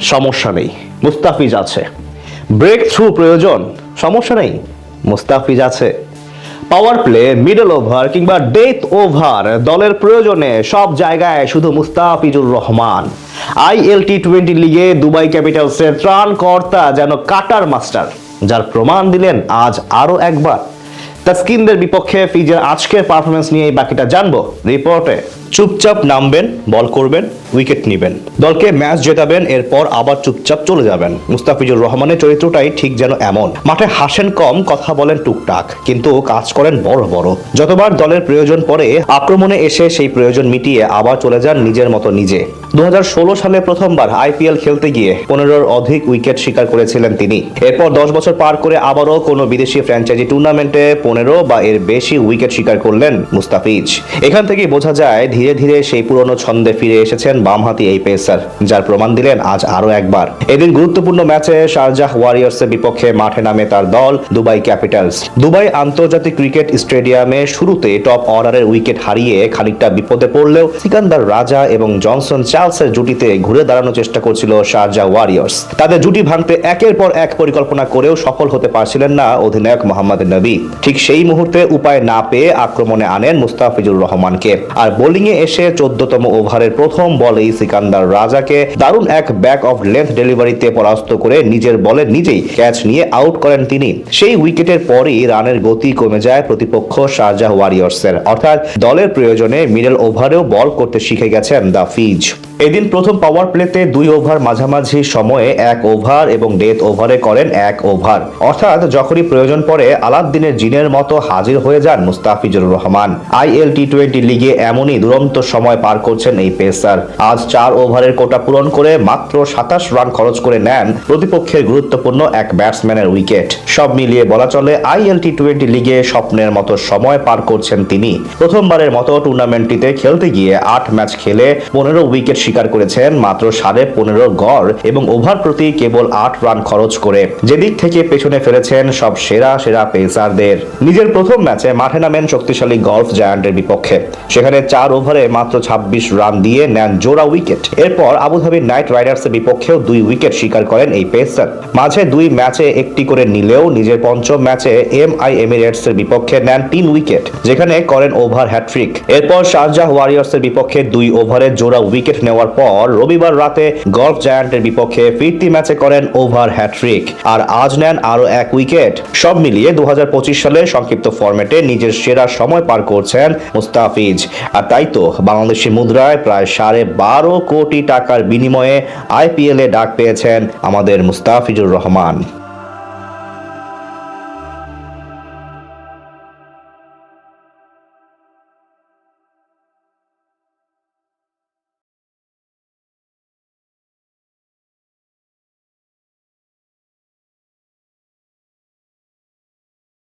সমস্যা নেই, মুস্তাফিজ আছে। ব্রেক থ্রু প্রয়োজন, সমস্যা নেই, মুস্তাফিজ আছে। পাওয়ার প্লে মিডল ওভার কিংবা ডেথ ওভার দলের প্রয়োজনে সব জায়গায় শুধু Mustafizur Rahman. IL T twenty লিগে দুবাই ক্যাপিটালসের ত্রাণকর্তা যেন কাটার মাস্টার, যার প্রমাণ দিলেন আজ আরও একবার। তাস্কিনদের বিপক্ষে ফিজের আজকের পারফরমেন্স নিয়ে বাকিটা জানব। রিপোর্টে চুপচাপ নামবেন, বল করবেন উইকেট নেবেন। দলকে ম্যাচ জেতাবেন, এরপর আবার চুপচাপ চলে যাবেন। মুস্তাফিজুর রহমানের চরিত্রটাই ঠিক যেন এমন। মাঠে হাসেন কম, কথা বলেন টুকটাক, কিন্তু কাজ করেন বড় বড়। যতবার দলের প্রয়োজন পড়ে, আক্রমণে এসে সেই প্রয়োজন মিটিয়ে আবার চলে যান নিজের মতো নিজে। দু হাজার ষোলো সালে প্রথমবার আইপিএল খেলতে গিয়ে পনেরোর অধিক উইকেট শিকার করেছিলেন তিনি। এরপর দশ বছর পার করে আবারও কোনো বিদেশি ফ্র্যাঞ্চাইজি টুর্নামেন্টে পনেরো বা এর বেশি উইকেট শিকার করলেন মুস্তাফিজ। এখান থেকে বোঝা যায়, ধীরে ধীরে সেই পুরনো ছন্দে ফিরে এসেছেন বামহাতি এই পেসার, যার প্রমাণ দিলেন আজ আরও একবার। এদিন গুরুত্বপূর্ণ ম্যাচে শারজাহ ওয়ারিয়ার্সের বিপক্ষে মাঠে নামে তার দল দুবাই ক্যাপিটালস। দুবাই আন্তর্জাতিক ক্রিকেট স্টেডিয়ামে শুরুতে টপ অর্ডারের উইকেট হারিয়ে খানিকটা বিপদে পড়লেও সিকান্দার রাজা এবং জনসন চার্লসের জুটিতে ঘুরে দাঁড়ানোর চেষ্টা করছিল শারজা ওয়ারিয়ার্স তাদের জুটি ভাঙতে একের পর এক পরিকল্পনা করেও সফল হতে পারছিলেন না অধিনায়ক মোহাম্মদ নবী। ঠিক সেই মুহূর্তে উপায় না পেয়ে আক্রমণে আনেন মুস্তাফিজুর রহমানকে। আর বোলিংয়ে এসে চোদ্দতম ওভারের প্রথম বলেই সিকান্দার রাজাকে দারুণ এক ব্যাক অফ লেন্থ ডেলিভারিতে পরাস্ত করে নিজের বলে নিজেই ক্যাচ নিয়ে আউট করেন তিনি। সেই উইকেটের পরই রানের গতি কমে যায় প্রতিপক্ষ শারজাহ ওয়ারিয়র্সের অর্থাৎ দলের প্রয়োজনে মিডল ওভারেও বল করতে শিখে গেছেন দ্য ফিজ এদিন প্রথম পাওয়ার প্লেতে দুই ওভার মাঝামাঝি সময়ে এক ওভার এবং ডেথ ওভারে করেন এক ওভার অর্থাৎ যখনই প্রয়োজন পড়ে আলাদ্দিনের জিনের মতো হাজির হয়ে যান Mustafizur Rahman. IL T twenty লিগে এমনই দুরন্ত সময় পার করছেন এই পেসার আজ চার ওভারের কোটা পূরণ করে মাত্র সাতাশ রান খরচ করে নেন প্রতিপক্ষের গুরুত্বপূর্ণ এক ব্যাটসম্যানের উইকেট সব মিলিয়ে বলা চলে আইএল টি টোয়েন্টি লিগে স্বপ্নের মতো সময় পার করছেন তিনি। প্রথমবারের মতো টুর্নামেন্টটিতে খেলতে গিয়ে আট ম্যাচ খেলে পনেরো উইকেট শিকার করেছেন মাত্র সাড়ে পনেরো গড় এবং ওভার প্রতি কেবল আট রান খরচ করে। যেদিক থেকে পেছনে ফেলেছেন সব সেরা সেরা পেসারদের। নিজের প্রথম ম্যাচে মাঠে নামেন শক্তিশালী গলফ জায়ান্টের বিপক্ষে। সেখানে চার ওভারে মাত্র ছাব্বিশ রান দিয়ে নেন জোড়া উইকেট। এরপর আবুধাবি নাইট রাইডার্সের বিপক্ষেও দুই উইকেট শিকার করেন এই পেসার। মাঝে দুই ম্যাচে একটি করে নিলেও নিজের পঞ্চম ম্যাচে এম আই এমিরেটস এর বিপক্ষে নেন তিন উইকেট, যেখানে করেন ওভার হ্যাট্রিক এরপর শারজাহ ওয়ারিয়ার্স এর বিপক্ষে দুই ওভারে জোড়া উইকেট নেওয়ার পর রবিবার রাতে গলফ জায়ান্টের বিপক্ষে ফিরতি ম্যাচে করেন ওভার হ্যাট্রিক আর আজ নেন আরও এক উইকেট। সব মিলিয়ে দু হাজার পঁচিশ সালে সংক্ষিপ্ত ফরম্যাটে নিজের সেরা সময় পার করছেন মুস্তাফিজ। আর তাই তো বাংলাদেশি মুদ্রায় প্রায় সাড়ে বারো কোটি টাকার বিনিময়ে আইপিএলে ডাক পেয়েছেন আমাদের মুস্তাফিজুর রহমান।